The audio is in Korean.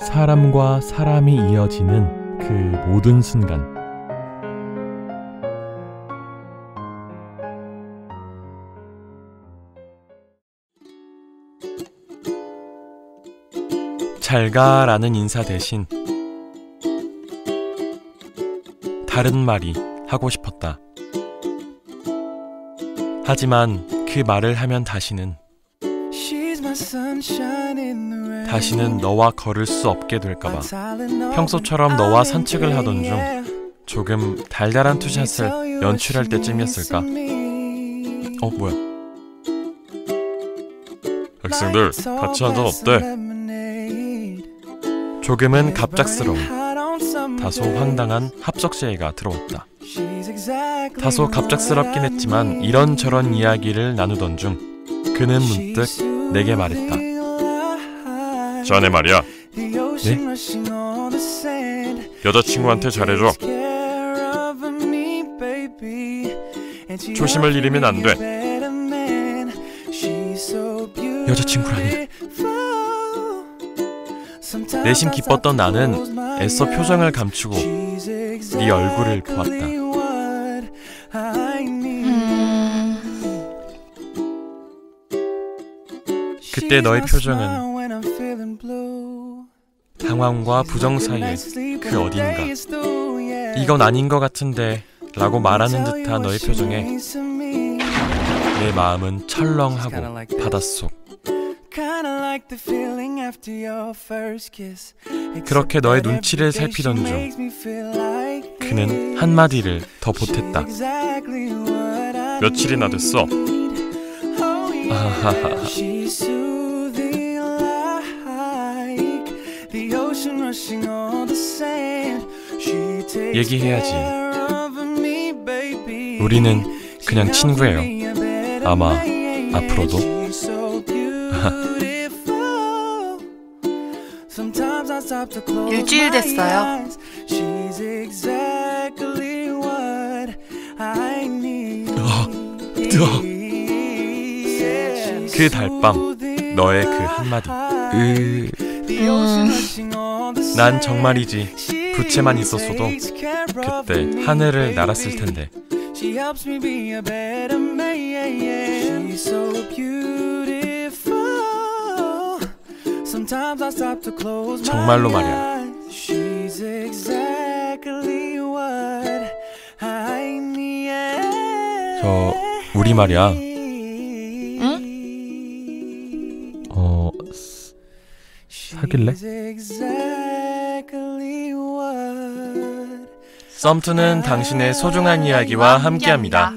사람과 사람이 이어지는 그 모든 순간 잘가라는 인사 대신 다른 말이 하고 싶었다. 하지만 그 말을 하면 다시는 다시는 너와 걸을 수 없게 될까봐 평소처럼 너와 산책을 하던 중 조금 달달한 투샷을 연출할 때쯤이었을까? 어 뭐야? 학생들 같이 한 잔 어때? 조금은 갑작스러운 다소 황당한 합석 제의가 들어왔다. 다소 갑작스럽긴 했지만 이런저런 이야기를 나누던 중 그는 문득 내게 말했다. 자네 말이야. 네? 여자친구한테 잘해줘. 조심을 잃으면 안 돼. 여자친구라니. 내심 기뻤던 나는 애써 표정을 감추고 네 얼굴을 보았다. 그때 너의 표정은 당황과 부정 사이에 그 어딘가. 이건 아닌 것 같은데 라고 말하는 듯한 너의 표정에 내 마음은 철렁하고 바닷속. 그렇게 너의 눈치를 살피던 중 그는 한마디를 더 보탰다. 며칠이나 됐어. 얘기해야지. 우리는 그냥 친구예요. 아마 앞으로도. 일주일 됐어요. 뜨거. 그 달밤 너의 그 한마디. 으. 난 정말이지 부채만 있었어도 그때 하늘을 날았을 텐데. 정말로 말이야. 저 우리 말이야. 사귈래? 썸투는 당신의 소중한 이야기와 함께합니다.